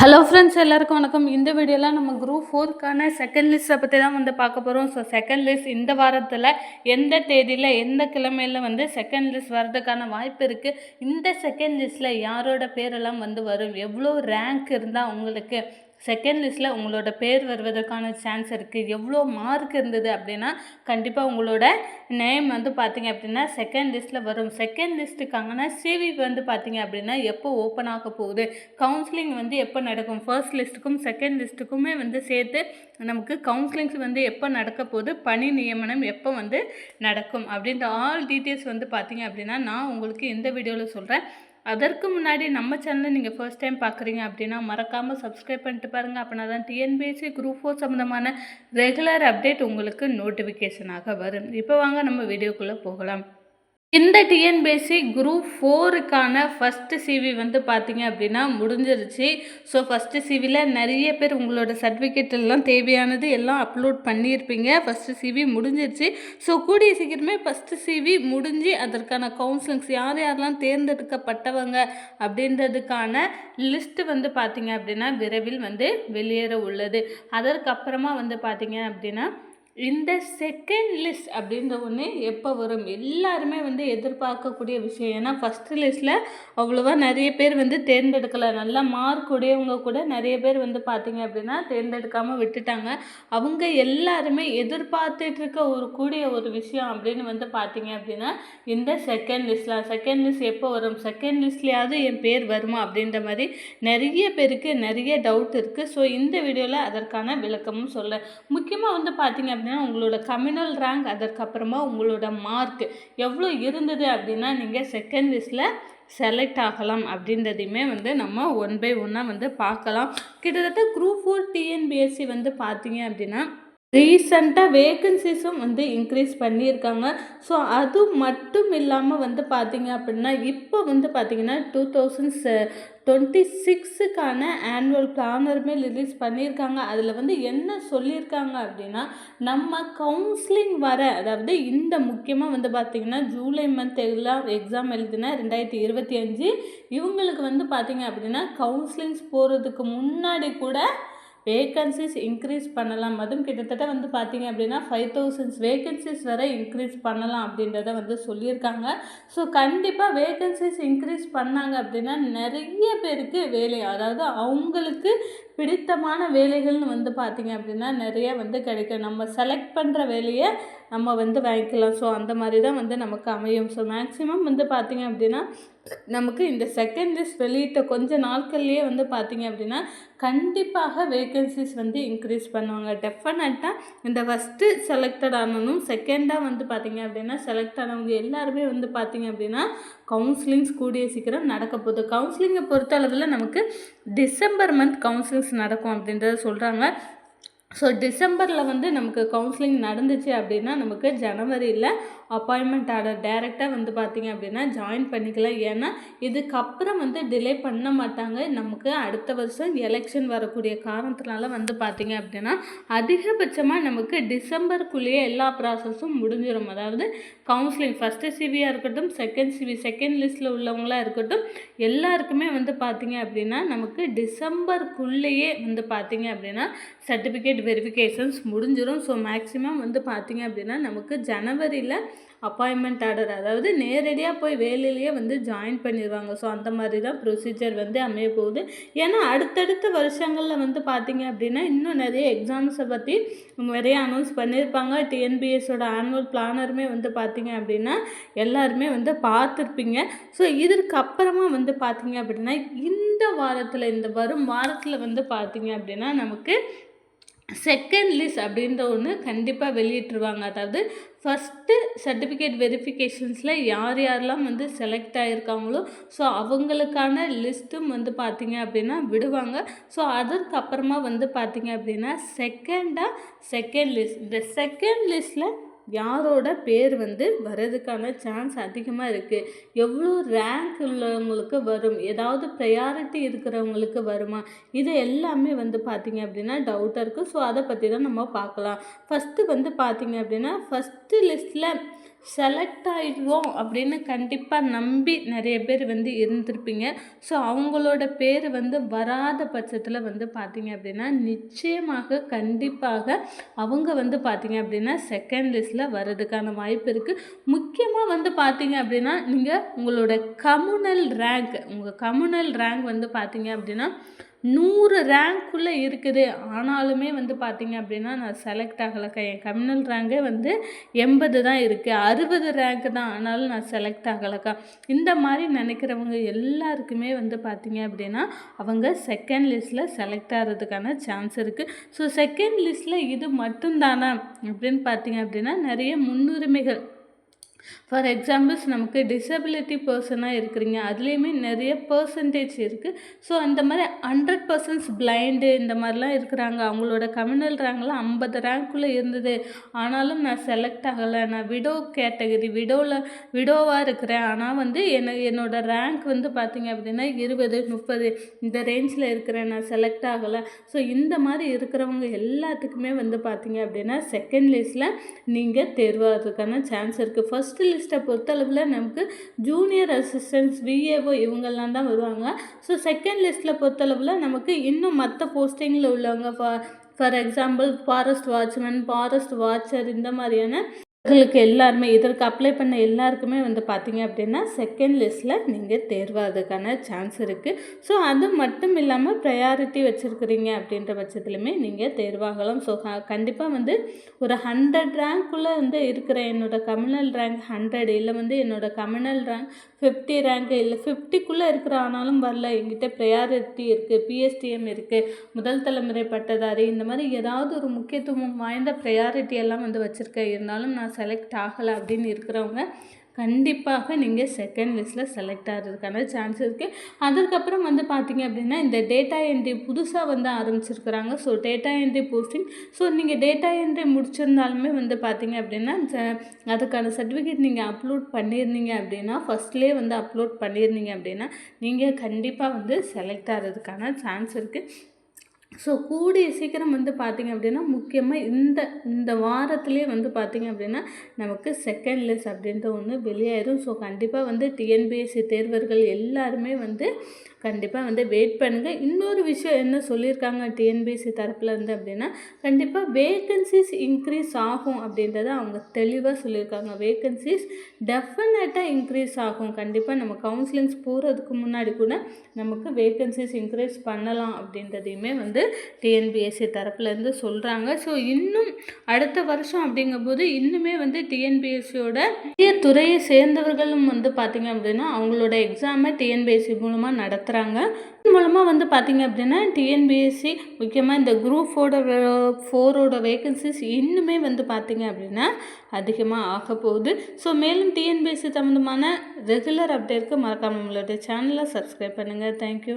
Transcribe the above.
Hello friends எல்லாருக்கும் வணக்கம். இந்த வீடியோவில் நம்ம குரூப் ஃபோர்க்கான செகண்ட் லிஸ்ட்டை பற்றி தான் வந்து பார்க்க போகிறோம் ஸோ செகண்ட் லிஸ்ட் இந்த வாரத்தில் எந்த தேதியில் எந்த கிழமையில் வந்து செகண்ட் லிஸ்ட் வர்றதுக்கான வாய்ப்பு இருக்குது இந்த செகண்ட் லிஸ்ட்டில் யாரோட பேரெல்லாம் வந்து வரும்? எவ்வளோ ரேங்க் இருந்தால் உங்களுக்கு? செகண்ட் லிஸ்ட்டில் உங்களோட பேர் வருவதற்கான சான்ஸ் இருக்குது எவ்வளோ மார்க் இருந்தது அப்படின்னா கண்டிப்பாக உங்களோட நேம் வந்து பார்த்தீங்க அப்படின்னா செகண்ட் லிஸ்ட்டில் வரும். செகண்ட் லிஸ்ட்டுக்கான சிவி வந்து பார்த்தீங்க அப்படின்னா எப்போ ஓப்பன் ஆக போகுது? கவுன்சிலிங் வந்து எப்போ நடக்கும்? ஃபர்ஸ்ட் லிஸ்ட்டுக்கும் செகண்ட் லிஸ்ட்டுக்குமே வந்து சேர்த்து நமக்கு கவுன்சிலிங்ஸ் வந்து எப்போ நடக்க போகுது? பணி நியமனம் எப்போ வந்து நடக்கும்? அப்படின்ற ஆல் டீட்டெயில்ஸ் வந்து பார்த்தீங்க அப்படின்னா நான் உங்களுக்கு இந்த வீடியோவில் சொல்கிறேன் அதற்கு முன்னாடி நம்ம சேனலை நீங்கள் ஃபர்ஸ்ட் டைம் பார்க்குறீங்க அப்படின்னா மறக்காமல் சப்ஸ்கிரைப் பண்ணிட்டு பாருங்கள் அப்படின்னா தான் டிஎன்பிஎஸ்சி குரூப் ஃபோர் சம்மந்தமான ரெகுலர் அப்டேட் உங்களுக்கு நோட்டிஃபிகேஷனாக வரும். இப்போ வாங்க நம்ம வீடியோக்குள்ளே போகலாம். இந்த டிஎன்பிஎஸ்சி குரூப் ஃபோருக்கான ஃபஸ்ட்டு சிவி வந்து பார்த்தீங்க அப்படின்னா முடிஞ்சிருச்சு. ஸோ ஃபஸ்ட்டு சிவியில் நிறைய பேர் உங்களோட சர்டிஃபிகேட் எல்லாம் தேவையானது எல்லாம் அப்லோட் பண்ணியிருப்பீங்க. ஃபஸ்ட்டு சிவி முடிஞ்சிருச்சு. ஸோ கூடிய சீக்கிரமே ஃபஸ்ட்டு சிவி முடிஞ்சு அதற்கான கவுன்சிலிங்ஸ் யார் யாரெல்லாம் தேர்ந்தெடுக்கப்பட்டவங்க அப்படின்றதுக்கான லிஸ்ட்டு வந்து பார்த்தீங்க அப்படின்னா விரைவில் வந்து வெளியேற உள்ளது. அதற்கப்புறமா வந்து பார்த்தீங்க அப்படின்னா இந்த செகண்ட் லிஸ்ட் அப்படின்ற ஒன்று எப்போ வரும்? எல்லாருமே வந்து எதிர்பார்க்கக்கூடிய விஷயம். ஏன்னா ஃபஸ்ட்டு லிஸ்ட்டில் அவ்வளோவா நிறைய பேர் வந்து தேர்ந்தெடுக்கலை. நல்லா மார்க் உடையவங்க கூட நிறைய பேர் வந்து பார்த்தீங்க அப்படின்னா தேர்ந்தெடுக்காமல் விட்டுட்டாங்க. அவங்க எல்லாருமே எதிர்பார்த்துட்டு இருக்க ஒரு கூடிய ஒரு விஷயம் அப்படின்னு வந்து பார்த்தீங்க அப்படின்னா இந்த செகண்ட் லிஸ்ட்லாம் செகண்ட் லிஸ்ட் எப்போ வரும்? செகண்ட் லிஸ்ட்லேயாவது என் பேர் வருமா? அப்படின்ற மாதிரி நிறைய பேருக்கு நிறைய டவுட் இருக்குது ஸோ இந்த வீடியோவில் அதற்கான விளக்கமும் சொல்ல முக்கியமாக வந்து பார்த்தீங்க அப்படின்னா உங்களோட கம்யூனல் ரேங்க் அதற்கப்புறமா உங்களோட மார்க் எவ்வளோ இருந்தது அப்படின்னா நீங்கள் செகண்ட் லிஸ்ட்டில் செலக்ட் ஆகலாம். அப்படின்றதையுமே வந்து நம்ம ஒன் பை ஒன்னாக வந்து பார்க்கலாம். கிட்டத்தட்ட குரூப் ஃபோர் டிஎன்பிஎஸ்சி வந்து பார்த்தீங்க அப்படின்னா ரீசண்டாக வேகன்சிஸும் வந்து இன்க்ரீஸ் பண்ணியிருக்காங்க. ஸோ அது மட்டும் இல்லாமல் வந்து பார்த்தீங்க அப்படின்னா இப்போ வந்து பார்த்தீங்கன்னா டூ தௌசண்ட் டுவெண்ட்டி சிக்ஸுக்கான ஆனுவல் பிளானருமே ரிலீஸ் பண்ணியிருக்காங்க. அதில் வந்து என்ன சொல்லியிருக்காங்க அப்படின்னா நம்ம கவுன்சிலிங் வர அதாவது இந்த முக்கியமாக வந்து பார்த்திங்கன்னா ஜூலை மந்த் எல்லாம் எக்ஸாம் எழுதின ரெண்டாயிரத்தி இருபத்தி அஞ்சு இவங்களுக்கு வந்து பார்த்திங்க அப்படின்னா கவுன்சிலிங்ஸ் போகிறதுக்கு முன்னாடி கூட வேகன்சிஸ் இன்க்ரீஸ் பண்ணலாம். அதுவும் கிட்டத்தட்ட வந்து பார்த்தீங்க அப்படின்னா ஃபைவ் தௌசண்ட்ஸ் வேகன்சிஸ் வரை இன்க்ரீஸ் பண்ணலாம் அப்படின்றத வந்து சொல்லியிருக்காங்க. ஸோ கண்டிப்பாக வேகன்சிஸ் இன்க்ரீஸ் பண்ணாங்க அப்படின்னா நிறைய பேருக்கு வேலை அதாவது அவங்களுக்கு பிடித்தமான வேலைகள்னு வந்து பார்த்திங்க அப்படின்னா நிறைய வந்து கிடைக்கும். நம்ம செலக்ட் பண்ணுற வேலையை நம்ம வந்து வாங்கிக்கலாம். ஸோ அந்த மாதிரி தான் வந்து நமக்கு அமையும். ஸோ மேக்ஸிமம் வந்து பார்த்திங்க அப்படின்னா நமக்கு இந்த செகண்ட் லிஸ்ட் வெளியிட்ட கொஞ்ச நாட்கள்லேயே வந்து பார்த்திங்க அப்படின்னா கண்டிப்பாக வேகன்சிஸ் வந்து இன்க்ரீஸ் பண்ணுவாங்க. டெஃபினட்டாக இந்த ஃபஸ்ட்டு செலக்டட் ஆனவனும் செகண்டாக வந்து பார்த்திங்க அப்படின்னா செலக்ட் ஆனவங்க எல்லாருமே வந்து பார்த்திங்க அப்படின்னா கவுன்சிலிங்ஸ் கூடிய சீக்கிரம் நடக்க போகுது. கவுன்சிலிங்கை பொறுத்த அளவில் நமக்கு டிசம்பர் மந்த் கவுன்சிலிங்ஸ் நடக்கும் அப்படின்றத சொல்கிறாங்க ஸோ டிசம்பரில் வந்து நமக்கு கவுன்சிலிங் நடந்துச்சு அப்படின்னா நமக்கு ஜனவரியில் அப்பாயின்மெண்ட் ஆர்டர் டைரெக்டாக வந்து பார்த்திங்க அப்படின்னா ஜாயின் பண்ணிக்கலாம். ஏன்னா இதுக்கப்புறம் வந்து டிலே பண்ண மாட்டாங்க. நமக்கு அடுத்த வருஷம் எலெக்ஷன் வரக்கூடிய காரணத்தினால வந்து பார்த்திங்க அப்படின்னா அதிகபட்சமாக நமக்கு டிசம்பருக்குள்ளேயே எல்லா ப்ராசஸும் முடிஞ்சிடும் அதாவது கவுன்சிலிங் ஃபஸ்ட்டு சிவியாக இருக்கட்டும் செகண்ட் சிவி செகண்ட் லிஸ்ட்டில் உள்ளவங்களாக இருக்கட்டும் எல்லாருக்குமே வந்து பார்த்திங்க அப்படின்னா நமக்கு டிசம்பருக்குள்ளேயே வந்து பார்த்திங்க அப்படின்னா சர்டிஃபிகேட் வெரிஃபிகேஷன்ஸ் முடிஞ்சிடும் ஸோ மேக்ஸிமம் வந்து பார்த்திங்க அப்படின்னா நமக்கு ஜனவரியில் அப்பாயின்மெண்ட் ஆர்டர் அதாவது நேரடியாக போய் வேலையிலேயே வந்து ஜாயின் பண்ணிடுவாங்க ஸோ அந்த மாதிரி தான் ப்ரொசீஜர் வந்து அமைய போகுது. ஏன்னா அடுத்தடுத்த வருஷங்களில் வந்து பார்த்திங்க அப்படின்னா இன்னும் நிறைய எக்ஸாம்ஸை பற்றி நிறைய அனௌன்ஸ் பண்ணியிருப்பாங்க டிஎன்பிஎஸோட ஆனுவல் பிளானருமே வந்து பார்த்திங்க அப்படின்னா எல்லாருமே வந்து பார்த்துருப்பீங்க. ஸோ இதற்கப்புறமா வந்து பார்த்திங்க அப்படின்னா இந்த வாரத்தில் இந்த வரும் வாரத்தில் வந்து பார்த்திங்க அப்படின்னா நமக்கு செகண்ட் லிஸ்ட் அப்படின்ற ஒன்று கண்டிப்பாக வெளியிட்டுருவாங்க. அதாவது ஃபஸ்ட்டு சர்டிஃபிகேட் வெரிஃபிகேஷன்ஸில் யார் யாரெல்லாம் வந்து செலக்ட் ஆகிருக்காங்களோ ஸோ அவங்களுக்கான லிஸ்ட்டும் வந்து பார்த்திங்க அப்படின்னா விடுவாங்க. ஸோ அதற்கப்புறமா வந்து பார்த்திங்க அப்படின்னா செகண்டாக செகண்ட் லிஸ்ட் இந்த செகண்ட் லிஸ்ட்டில் யாரோட பேர் வந்து வர்றதுக்கான சான்ஸ் அதிகமாக இருக்குது எவ்வளோ ரேங்க் உள்ளவங்களுக்கு வரும்? ஏதாவது ப்ரையாரிட்டி இருக்கிறவங்களுக்கு வருமா? இது எல்லாமே வந்து பார்த்திங்க அப்படின்னா டவுட்டாக இருக்குது ஸோ அதை பற்றி தான் நம்ம பார்க்கலாம். ஃபஸ்ட்டு வந்து பார்த்திங்க அப்படின்னா ஃபஸ்ட்டு லிஸ்ட்டில் செலக்ட் ஆயிடுவோம் அப்படின்னு கண்டிப்பாக நம்பி நிறைய பேர் வந்து இருந்திருப்பீங்க. ஸோ அவங்களோட பேர் வந்து வராத பட்சத்தில் வந்து பார்த்தீங்க அப்படின்னா நிச்சயமாக கண்டிப்பாக அவங்க வந்து பார்த்தீங்க அப்படின்னா செகண்ட் லிஸ்ட்டில் வர்றதுக்கான வாய்ப்பு இருக்குது முக்கியமாக வந்து பார்த்தீங்க அப்படின்னா நீங்கள் உங்களோட கம்யூனல் ரேங்க் உங்கள் கம்யூனல் ரேங்க் வந்து பார்த்தீங்க அப்படின்னா நூறு ரேங்க்குள்ளே இருக்குது. ஆனாலுமே வந்து பார்த்திங்க அப்படின்னா நான் செலக்ட் ஆகலைக்கா. என் கம்யூனல் ரேங்கே வந்து எண்பது தான் இருக்குது அறுபது ரேங்க் தான். ஆனாலும் நான் செலக்ட் ஆகலைக்கா. இந்த மாதிரி நினைக்கிறவங்க எல்லாருக்குமே வந்து பார்த்திங்க அப்படின்னா அவங்க செகண்ட் லிஸ்ட்டில் செலக்ட் ஆகிறதுக்கான சான்ஸ் இருக்குது ஸோ செகண்ட் லிஸ்ட்டில் இது மட்டும்தானா? அப்படின்னு பார்த்தீங்க அப்படின்னா நிறைய முன்னுரிமைகள் ஃபார் எக்ஸாம்பிள்ஸ் நமக்கு டிசபிலிட்டி பர்சனாக இருக்கிறீங்க. அதுலேயுமே நிறைய பர்சன்டேஜ் இருக்குது ஸோ அந்த மாதிரி ஹண்ட்ரட் பர்சன்ட்ஸ் பிளைண்டு இந்த மாதிரிலாம் இருக்கிறாங்க. அவங்களோட கம்யூனல் ரேங்க்லாம் ஐம்பது ரேங்க்குள்ளே இருந்தது. ஆனாலும் நான் செலக்ட் ஆகலை. நான் விடோ கேட்டகரி விடோவில் விடோவாக இருக்கிறேன். ஆனால் வந்து என்ன என்னோடய ரேங்க் வந்து பார்த்திங்க அப்படின்னா இருபது முப்பது இந்த ரேஞ்சில் இருக்கிறேன். நான் செலக்ட் ஆகலை. ஸோ இந்த மாதிரி இருக்கிறவங்க எல்லாத்துக்குமே வந்து பார்த்திங்க அப்படின்னா செகண்ட் லிஸ்ட்டில் நீங்கள் தேர்வாகிறதுக்கான சான்ஸ் இருக்குது ஃபஸ்ட் ஃபஸ்ட்டு லிஸ்ட்டை பொறுத்தளவில் நமக்கு ஜூனியர் அசிஸ்டன்ஸ் விஏஓ இவங்கெல்லாம் தான் வருவாங்க. ஸோ செகண்ட் லிஸ்ட்டில் பொறுத்தளவில் நமக்கு இன்னும் மற்ற போஸ்டிங்கில் உள்ளவங்க for for example forest watchman forest watcher இந்த மாதிரியான இவர்களுக்கு எல்லாருமே இதற்கு அப்ளை பண்ண எல்லாருக்குமே வந்து பார்த்தீங்க அப்படின்னா செகண்ட் லிஸ்ட்டில் நீங்கள் தேர்வாகிறதுக்கான சான்ஸ் இருக்குது ஸோ அது மட்டும் இல்லாமல் ப்ரையாரிட்டி வச்சுருக்கிறீங்க அப்படின்ற பட்சத்துலையுமே நீங்கள் தேர்வாகலாம். ஸோ கண்டிப்பாக வந்து ஒரு ஹண்ட்ரட் ரேங்க்குள்ளே வந்து இருக்கிற என்னோடய கம்யூனல் ரேங்க் ஹண்ட்ரட் இல்லை வந்து என்னோடய கம்யூனல் ரேங்க் ஃபிஃப்டி ரேங்க்கு இல்லை ஃபிஃப்டிக்குள்ளே இருக்கிற ஆனாலும் வரல. எங்கிட்ட ப்ரையாரிட்டி இருக்குது பிஎஸ்டிஎம் இருக்குது முதல் தலைமுறை பட்டதாரி இந்த மாதிரி ஏதாவது ஒரு முக்கியத்துவம் வாய்ந்த ப்ரையாரிட்டி எல்லாம் வந்து வச்சுருக்கேன் இருந்தாலும் நான் செலக்ட் ஆகலை அப்படின்னு இருக்கிறவங்க கண்டிப்பாக நீங்கள் செகண்ட் லிஸ்ட்டில் செலக்ட் ஆகிறதுக்கான சான்ஸ் இருக்குது அதுக்கப்புறம் வந்து பார்த்திங்க அப்படின்னா இந்த டேட்டா என்ட்ரி புதுசாக வந்து ஆரம்பிச்சிருக்கிறாங்க. So data entry posting so நீங்கள் டேட்டா என்ட்ரி முடிச்சிருந்தாலுமே வந்து பார்த்திங்க அப்படின்னா அதுக்கான சர்டிஃபிகேட் நீங்கள் அப்லோட் பண்ணியிருந்தீங்க அப்படின்னா ஃபஸ்ட்லேயே வந்து அப்லோட் பண்ணியிருந்தீங்க அப்படின்னா நீங்கள் கண்டிப்பாக வந்து செலக்ட் ஆகிறதுக்கான சான்ஸ் இருக்குது ஸோ கூடிய சீக்கிரம் வந்து பார்த்திங்க அப்படின்னா முக்கியமாக இந்த இந்த வாரத்துலேயே வந்து பார்த்திங்க அப்படின்னா நமக்கு செகண்ட் லிஸ்ட் அப்படின்ற ஒன்று வெளியாயிரும். ஸோ கண்டிப்பாக வந்து டிஎன்பிஎஸ்சி தேர்வர்கள் எல்லாருமே வந்து கண்டிப்பாக வந்து வெயிட் பண்ணுங்கள் இன்னொரு விஷயம் என்ன சொல்லியிருக்காங்க டிஎன்பிஎஸ்சி தரப்பில் இருந்து அப்படின்னா கண்டிப்பாக வேக்கன்சிஸ் இன்க்ரீஸ் ஆகும் அப்படின்றத அவங்க தெளிவாக சொல்லியிருக்காங்க. வேகன்சிஸ் டெஃபினட்டாக இன்க்ரீஸ் ஆகும். கண்டிப்பாக நம்ம கவுன்சிலிங்ஸ் போகிறதுக்கு முன்னாடி கூட நமக்கு வேக்கன்சிஸ் இன்க்ரீஸ் பண்ணலாம் அப்படின்றதையுமே வந்து டிஎன்பிஎஸ்சி தரப்புலேருந்து சொல்கிறாங்க ஸோ இன்னும் அடுத்த வருஷம் அப்படிங்கும்போது இன்னுமே வந்து டிஎன்பிஎஸ்சியோட துறையை சேர்ந்தவர்களும் வந்து பார்த்திங்க அப்படின்னா அவங்களோட எக்ஸாமை டிஎன்பிஎஸ்சி மூலமாக நடத்த நடத்துகிறாங்க மூலமாக வந்து பார்த்திங்க அப்படின்னா டிஎன்பிஎஸ்சி முக்கியமாக இந்த குரூப் ஃபோட ஃபோரோட வேகன்சிஸ் இன்னுமே வந்து பார்த்திங்க அப்படின்னா அதிகமாக ஆக போகுது. ஸோ மேலும் டிஎன்பிஎஸ்சி சம்மந்தமான ரெகுலர் அப்டேட்க்கு மறக்காமல் நம்மளுடைய சேனலை சப்ஸ்கிரைப் பண்ணுங்கள் தேங்க்யூ